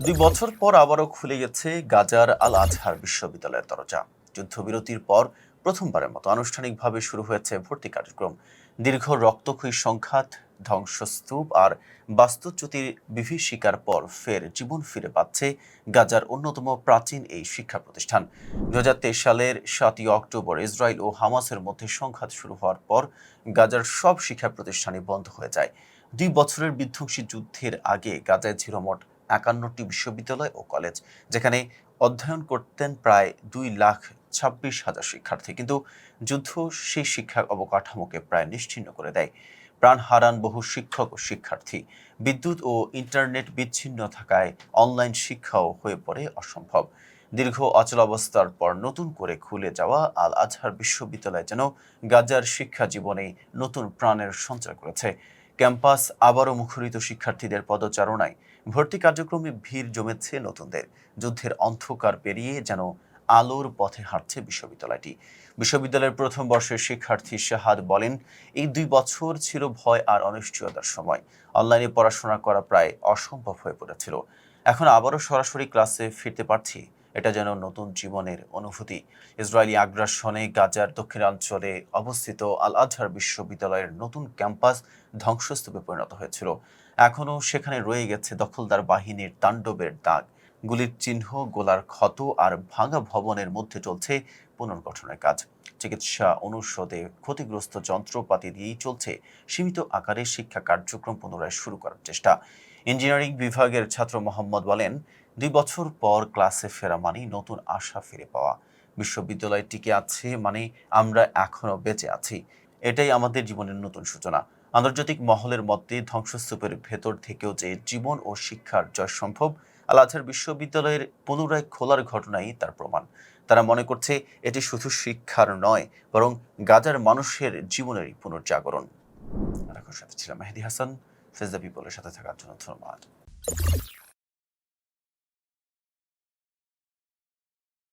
দুই বছর পর আবারও খুলে গেছে গাজার আল আজহার বিশ্ববিদ্যালয়ের দরজা। যুদ্ধবিরতির পর প্রথমবারের মতো আনুষ্ঠানিকভাবে শুরু হয়েছে ভর্তি কার্যক্রম। দীর্ঘ রক্তক্ষয়ী সংঘাত, ধ্বংসস্তূপ আর বাস্তুচ্যুতির বিভীষিকার পর ফের জীবন ফিরে পাচ্ছে গাজার অন্যতম প্রাচীন এই শিক্ষা প্রতিষ্ঠান। দুই হাজার তেইশ সালের সাতই অক্টোবর ইসরায়েল ও হামাসের মধ্যে সংঘাত শুরু হওয়ার পর গাজার সব শিক্ষা প্রতিষ্ঠানই বন্ধ হয়ে যায়। দুই বছরের বিধ্বংসী যুদ্ধের আগে গাজায় ছিল মোট একান্নটি বিশ্ববিদ্যালয় ও কলেজ, যেখানে অধ্যয়ন করতেন প্রায় দুই লাখ ছাব্বিশ হাজার শিক্ষার্থী। কিন্তু যুদ্ধ সেই শিক্ষা অবকাঠামোকে প্রায় নিশ্চিহ্ন করে দেয়। প্রাণ হারান বহু শিক্ষক ও শিক্ষার্থী। বিদ্যুৎ ও ইন্টারনেট বিচ্ছিন্ন থাকায় অনলাইন শিক্ষাও হয়ে পড়ে অসম্ভব। দীর্ঘ অচলাবস্থার পর নতুন করে খুলে যাওয়া আল আজহার বিশ্ববিদ্যালয় যেন গাজার শিক্ষা জীবনে নতুন প্রাণের সঞ্চার করেছে। ক্যাম্পাস আবারও মুখরিত শিক্ষার্থীদের পদচারণায় ভর্তি কার্যক্রমে ভিড় জমেছে নতুনদের। যুদ্ধের অন্ধকার পেরিয়ে যেন আলোর পথে হাঁটছে বিশ্ববিদ্যালয়টি। বিশ্ববিদ্যালয়ের প্রথম বর্ষের শিক্ষার্থী শাহাদ বলেন, এই দুই বছর ছিল ভয় আর অনিশ্চয়তার সময়। অনলাইনে পড়াশোনা করা প্রায় অসম্ভব হয়ে পড়েছিল। এখন আবারও সরাসরি ক্লাসে ফিরতে পারছি। এটা যেন নতুন জীবনের অনুভূতি। ইসরায়েলি আগ্রাসনে গাজার দক্ষিণাঞ্চলে অবস্থিত আল আজহার বিশ্ববিদ্যালয়ের নতুন ক্যাম্পাস ধ্বংসস্তূপে পরিণত হয়েছিল। এখনও সেখানে রয়ে গেছে দখলদার বাহিনীর তাণ্ডবের দাগ। গুলির চিহ্ন, গোলার ক্ষত আর ভাঙা ভবনের মধ্যে চলছে পুনর্গঠনের কাজ। চিকিৎসা অনুষদে ক্ষতিগ্রস্ত যন্ত্রপাতি দিয়েই চলছে সীমিত আকারে শিক্ষা কার্যক্রম পুনরায় শুরু করার চেষ্টা। ইঞ্জিনিয়ারিং বিভাগের ছাত্র মোহাম্মদ বলেন দুই বছর পর ক্লাসে ফেরা মানেই নতুন আশা ফিরে পাওয়া। বিশ্ববিদ্যালয় টিকে আছে মানে আমরা এখনও বেঁচে আছি। এটাই আমাদের জীবনের নতুন সূচনা। আন্তর্জাতিক মহলের মধ্যে ধ্বংসস্তূপের ভেতর থেকেও যে জীবন ও শিক্ষার জয় সম্ভব আল আজহার বিশ্ববিদ্যালয়ের পুনরায় খোলার ঘটনাই তার প্রমাণ। তারা মনে করছে, এটি শুধু শিক্ষার নয়, বরং গাজার মানুষের জীবনেরই পুনর্জাগরণ। এখন সাথে ছিলাম, মেহেদি হাসান, ফেজদা পিপলের সাথে থাকার জন্য ধন্যবাদ।